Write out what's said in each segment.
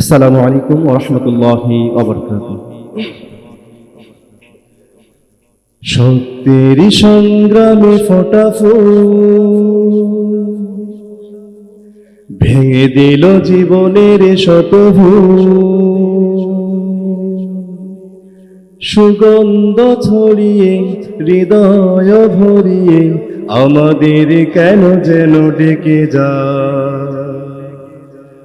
আসসালামু আলাইকুম ওরহমতুল্লাহি সত্যেরই সংগ্রামে ফোটা ভেঙে দিল জীবনের শত সুগন্ধ ছড়িয়ে, হৃদয় ভরিয়ে, আমাদের কেন যেন ডেকে যায়?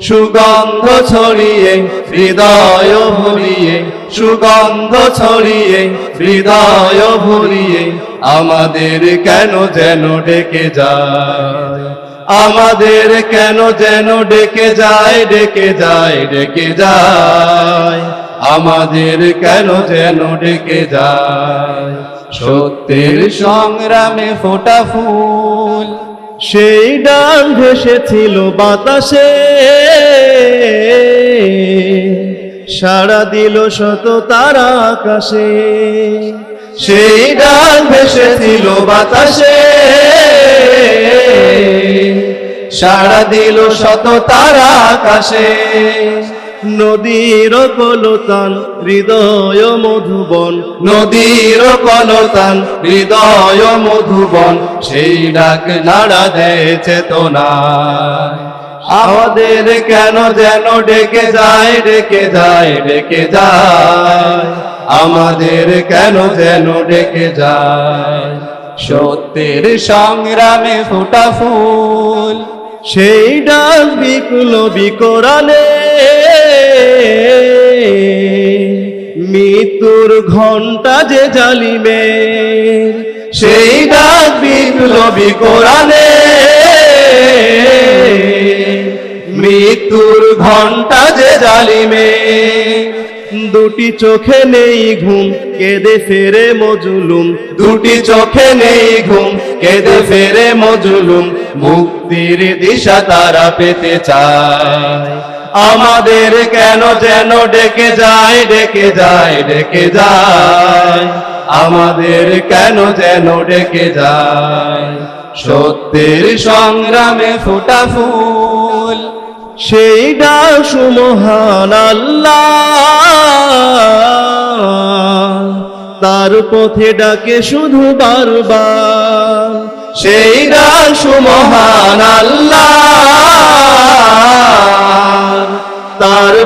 সুগন্ধ ছড়িয়ে, হৃদয় ভরিয়ে, সুগন্ধ ছড়িয়ে, হৃদয় ভরিয়ে, আমাদের কেন যেন ডেকে যায়? আমাদের কেন যেন ডেকে যায় ডেকে যায় ডেকে যায়? আমাদের কেন যেন ডেকে যায়? সত্যের সংগ্রামে ফোটা ফুল। সেই ডাল ভেসেছিল বাতাসে। সারা দিল শত তারা আকাশে। সেই ডাল ভেসেছিল বাতাসে। সারা দিল শত তারা আকাশে। নদীর কলতান, হৃদয় মধুবন। নদীর কলতান, হৃদয় মধুবন, সেই ডাক নাড়া দেয় চেতনা আমাদের কেন যেন ডেকে যায় ডেকে যায় ডেকে যায়। আমাদের কেন যেন ডেকে যায়। সত্যের সংগ্রামে ফোটা ফুল, সেই ডাল বিপ্লবী কোরআনে মৃত্যুর ঘণ্টা যে জালিমের, সেই ডাক বিপ্লবী কোরআনে। মৃত্যুর ঘণ্টা যে জালিমে দুটি চোখে নেই ঘুম, কেঁদে ফেরে মজুলুম। দুটি চোখে নেই ঘুম, কেঁদে ফেরে মজুলুম। মুক্তির দিশা তারা পেতে চায়। আমাদের কেন যেন ডেকে যায় ডেকে যায় ডেকে যায়। আমাদের কেন যেন ডেকে যায়। সত্যের সংগ্রামে ফোটা ফুল, সেই ডাল সুমহান আল্লাহ। তার পথে ডাকে শুধু বারবার, সেই ডাল সুমহান আল্লাহ।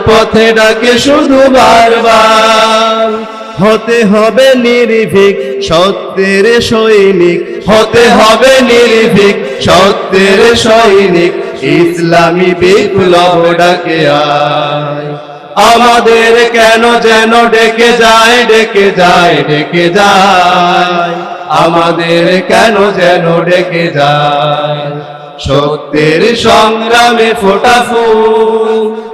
পথে ডাকে শুধু বারবার। হতে হবে নির্ভীক সত্যের সৈনিক। হতে হবে নির্ভীক সত্যের সৈনিক। ইসলামী বিপ্লব ডাকে আয়। আমাদের কেন যেন ডেকে যায় ডেকে যায় ডেকে যায়। আমাদের কেন যেন ডেকে যায়? সত্যের সংগ্রামে ফোটা ফুল।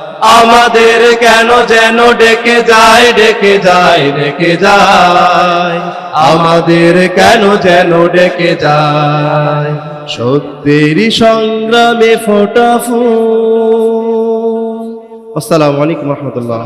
আমাদের কেন যেন ডেকে যায় ডেকে যায় ডেকে যায়। আমাদের কেন যেন ডেকে যায়। সত্যেরই সংগ্রামে ফোটা আসসালামু আলাইকুম রহমতুল্লাহ।